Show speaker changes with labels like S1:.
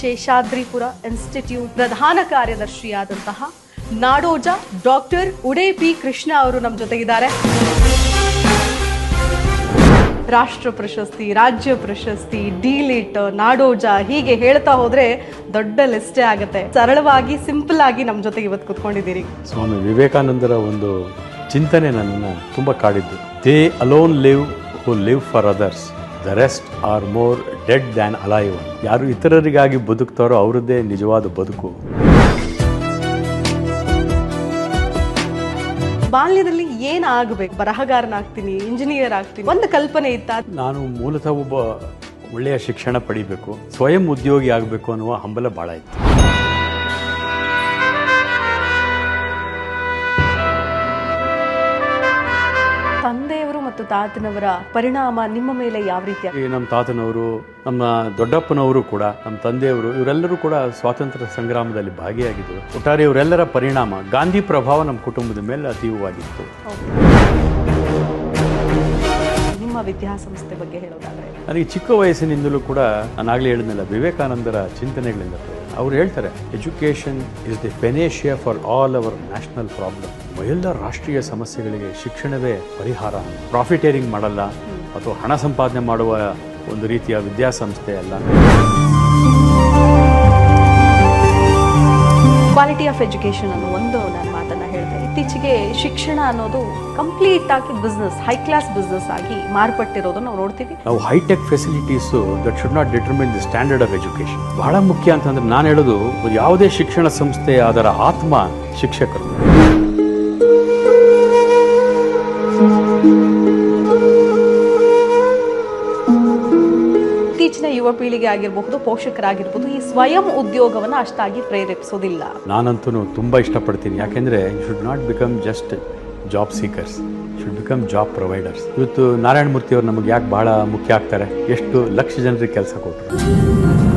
S1: Seshadripuram institute ಪ್ರಧಾನ ಕಾರ್ಯದರ್ಶಿಯಾದಂತಹ ನಾಡೋಜ ಡಾಕ್ಟರ್ ಉಡೇಪಿ ಕೃಷ್ಣ ಅವರು ನಮ್ಮ ಜೊತೆಗಿದ್ದಾರೆ. ರಾಷ್ಟ್ರ ಪ್ರಶಸ್ತಿ, ರಾಜ್ಯ ಪ್ರಶಸ್ತಿ, ಡಿಲಿಟ್, ನಾಡೋಜ ಹೀಗೆ ಹೇಳ್ತಾ ಹೋದ್ರೆ ದೊಡ್ಡ ಲಿಸ್ಟೇ ಆಗುತ್ತೆ. ಸರಳವಾಗಿ, ಸಿಂಪಲ್ ಆಗಿ ನಮ್ಮ ಜೊತೆಗೆ ಇವತ್ತು ಕುತ್ಕೊಂಡಿದ್ದೀರಿ.
S2: ಸ್ವಾಮಿ ವಿವೇಕಾನಂದರ ಒಂದು ಚಿಂತನೆ ನನ್ನ ತುಂಬ ಕಾಡಿದ್ದು. They alone live who live for others the rest are more dead than alive ಯಾರು ಇತರರಿಗಾಗಿ ಬದುಕ್ತಾರೋ ಅವರದ್ದೇ ನಿಜವಾದ ಬದುಕು.
S1: ಬಾಲ್ಯದಲ್ಲಿ ಏನ್ ಆಗ್ಬೇಕು? ಬರಹಗಾರನಾಗ್ತೀನಿ ಇಂಜಿನಿಯರ್ ಆಗ್ತೀನಿ ಒಂದು ಕಲ್ಪನೆ ಇತ್ತ?
S2: ನಾನು ಮೂಲತಃ ಒಬ್ಬ ಒಳ್ಳೆಯ ಶಿಕ್ಷಣ ಪಡಿಬೇಕು ಸ್ವಯಂ ಉದ್ಯೋಗಿ ಆಗಬೇಕು ಅನ್ನುವ ಹಂಬಲ ಭಾಳ ಇತ್ತು.
S1: ತಂದೆಯವರು ಮತ್ತು ತಾತನವರ ಪರಿಣಾಮ ನಿಮ್ಮ ಮೇಲೆ ಯಾವ ರೀತಿ
S2: ನಮ್ಮ ತಾತನವರು ನಮ್ಮ ದೊಡ್ಡಪ್ಪನವರು ಕೂಡ ನಮ್ಮ ತಂದೆಯವರು ಇವರೆಲ್ಲರೂ ಕೂಡ ಸ್ವಾತಂತ್ರ್ಯ ಸಂಗ್ರಾಮದಲ್ಲಿ ಭಾಗಿಯಾಗಿದ್ದರು. ಒಟ್ಟಾರೆ ಇವರೆಲ್ಲರ ಪರಿಣಾಮ ಗಾಂಧಿ ಪ್ರಭಾವ ನಮ್ಮ ಕುಟುಂಬದ ಮೇಲೆ ಅತೀವವಾಗಿತ್ತು.
S1: ನಿಮ್ಮ ವಿದ್ಯಾಸಂಸ್ಥೆ ಬಗ್ಗೆ ಹೇಳೋದಾದ್ರೆ?
S2: ನನಗೆ ಚಿಕ್ಕ ವಯಸ್ಸಿನಿಂದಲೂ ಕೂಡ ನಾನಾಗಲೇ ಆಗಲೇ ಹೇಳಿದ್ನಲ್ಲ ವಿವೇಕಾನಂದರ ಚಿಂತನೆಗಳಿಂದ ಅವ್ರು ಹೇಳ್ತಾರೆ education is the panacea for all our national problem ಎಲ್ಲ ರಾಷ್ಟ್ರೀಯ ಸಮಸ್ಯೆಗಳಿಗೆ ಶಿಕ್ಷಣವೇ ಪರಿಹಾರ. ಪ್ರಾಫಿಟೇರಿಂಗ್ ಮಾಡಲ್ಲ ಅಥವಾ ಹಣ ಸಂಪಾದನೆ ಮಾಡುವ ಒಂದು ರೀತಿಯ ವಿದ್ಯಾಸಂಸ್ಥೆ ಅಲ್ಲ.
S1: ಕ್ವಾಲಿಟಿ ಆಫ್ ಎಜುಕೇಶನ್ ಅನ್ನೋ ಒಂದು ಹೇಳಿದೆ ಇತ್ತೀಚೆಗೆ ಶಿಕ್ಷಣ ಅನ್ನೋದು ಕಂಪ್ಲೀಟ್ ಆಗಿ ಬಿಸ್ನೆಸ್ ಹೈ ಕ್ಲಾಸ್ ಬಿಸ್ನೆಸ್ ಆಗಿ ಮಾರ್ಪಟ್ಟಿರೋದು ನಾವು ನೋಡ್ತೀವಿ.
S2: ನಾವು hi-tech facilities that should not determine the standard of education ಬಹಳ ಮುಖ್ಯ ಅಂತಂದ್ರೆ ನಾನು ಹೇಳೋದು ಯಾವುದೇ ಶಿಕ್ಷಣ ಸಂಸ್ಥೆ ಅದರ ಆತ್ಮ ಶಿಕ್ಷಕರು.
S1: ಇತ್ತೀಚಿನ ಯುವ ಪೀಳಿಗೆ ಆಗಿರಬಹುದು ಪೋಷಕರಾಗಿರ್ಬೋದು ಈ ಸ್ವಯಂ ಉದ್ಯೋಗವನ್ನ ಅಷ್ಟಾಗಿ ಪ್ರೇರೇಪಿಸೋದಿಲ್ಲ.
S2: ನಾನಂತೂ ತುಂಬ ಇಷ್ಟಪಡ್ತೀನಿ. ಯಾಕೆಂದರೆ should not become just job seekers should become job providers ಇವತ್ತು ನಾರಾಯಣ ಮೂರ್ತಿ ಅವರು ನಮಗೆ ಯಾಕೆ ಬಹಳ ಮುಖ್ಯ ಆಗ್ತಾರೆ? ಎಷ್ಟು ಲಕ್ಷ ಜನರಿಗೆ ಕೆಲಸ ಕೊಟ್ಟರು